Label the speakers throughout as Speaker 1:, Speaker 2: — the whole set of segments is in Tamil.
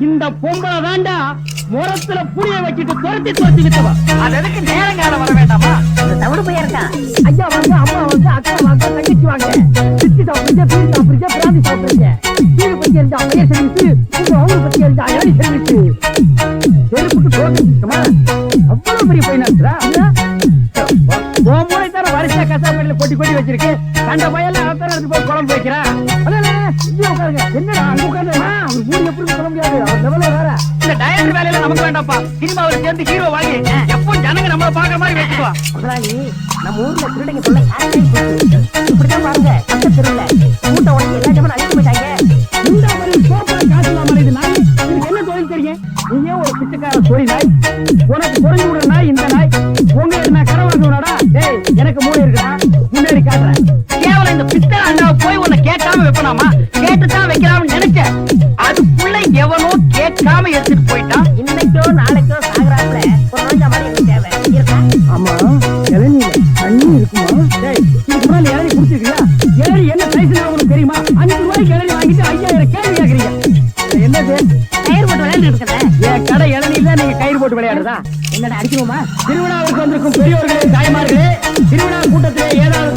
Speaker 1: இந்த பொம்பளை தாண்டா முரத்துல புளிய வச்சுட்டு துரத்தி துரத்தி வித்தவா
Speaker 2: அது எதுக்கு நேரங்காலம் வர வேண்டாமா?
Speaker 3: தவிடு பையன் இருக்கான்
Speaker 1: ஐயா வாங்க அம்மா வாங்க அக்கா வாங்க தங்கச்சி வாங்க. சித்தி சாப்பிடுங்க பீர் சாப்பிடுங்க பிராந்தி சாப்பிடுங்க. பீர் பத்தி எரிஞ்சா பையன் சர்வீஸ் உங்க அவங்க பத்தி எரிஞ்சா ஏழை சர்வீஸ் செருப்புக்கு தோக்கமா அவ்வளவு பெரிய பையனா கசாமட்டில கொட்டி வச்சிருக்கு. கண்ட பையெல்லாம் அத்தனை எடுத்து போய் குழம்பு வைக்கிறான் உட்காருங்க. என்னடா உட்காந்து மூணு எப்படி சொல்ல முடியாது? அவர் லெவல வேற.
Speaker 2: இந்த டைரக்டர் வேலையில நமக்கு வேண்டாம்ப்பா. சினிமாவில் சேர்ந்து ஹீரோ வாங்கி எப்போ ஜனங்க நம்மள பாக்குற மாதிரி
Speaker 3: முதலாளி நம்ம ஊர்ல திருடங்க சொல்ல இப்படிதான் பாருங்க அந்த திருவிழா மூட்டை உடனே எல்லா ஜமனும் அழிச்சு போயிட்டாங்க.
Speaker 1: இந்த மாதிரி சோப்பா காசு இல்லாம இது நாய் இதுக்கு என்ன தொழில் தெரியும்? நீயே ஒரு பிச்சைக்கார உனக்கு தண்ணி இருக்குமா டேய் குடிச்சிருக்கியா என்ன சைஸ்ல உங்களுக்கு தெரியுமா அஞ்சு ரூபாய்க்கு இளநீ வாங்கிட்டு ஐயாயிரம் கேள்வி கேக்குறீங்க என்னது
Speaker 3: டயர் போட்டு விளையாண்டு
Speaker 1: என் கடை நீங்க கயிறு போட்டு விளையாடுறதா
Speaker 3: என்னடா அடிக்கணுமா
Speaker 1: திருவிழாவுக்கு வந்திருக்கும் பெரியவர்களே தாய்மார்களே திருவிழா கூட்டத்திலே ஏதாவது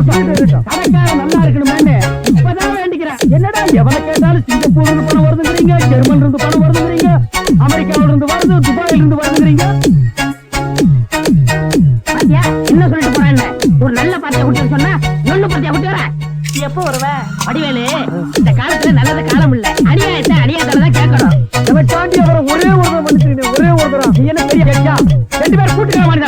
Speaker 1: ரொம்ப நல்லா இப்பதான் வேண்டிக்கிறேன் என்னடா எவனை கேட்டாலும் சிங்கப்பூர்ல இருந்து பணம் வருதுங்கிறீங்க ஜெர்மன்ல இருந்து பணம் வருதுங்கிறீங்க அமெரிக்காவில இருந்து வருது துபாயில இருந்து வருதுங்கிறீங்க
Speaker 3: என்ன சொல்லிட்டு போறேன் ஒரு நல்ல பாத்தியா குட்டி சொன்னா நொண்ணு பாத்தியா குட்டி வர எப்போ வருவ வடிவேலு இந்த காலத்துல நல்லது காலம் இல்ல அநியாயத்தை அநியாயத்தால கேட்கணும்
Speaker 1: நம்ம தாண்டி அவரை ஒரே ஒரு ஒரே ஒரு நீ என்ன பெரிய ரெண்டு பேரும் கூட்டுக்கிற மாதிரி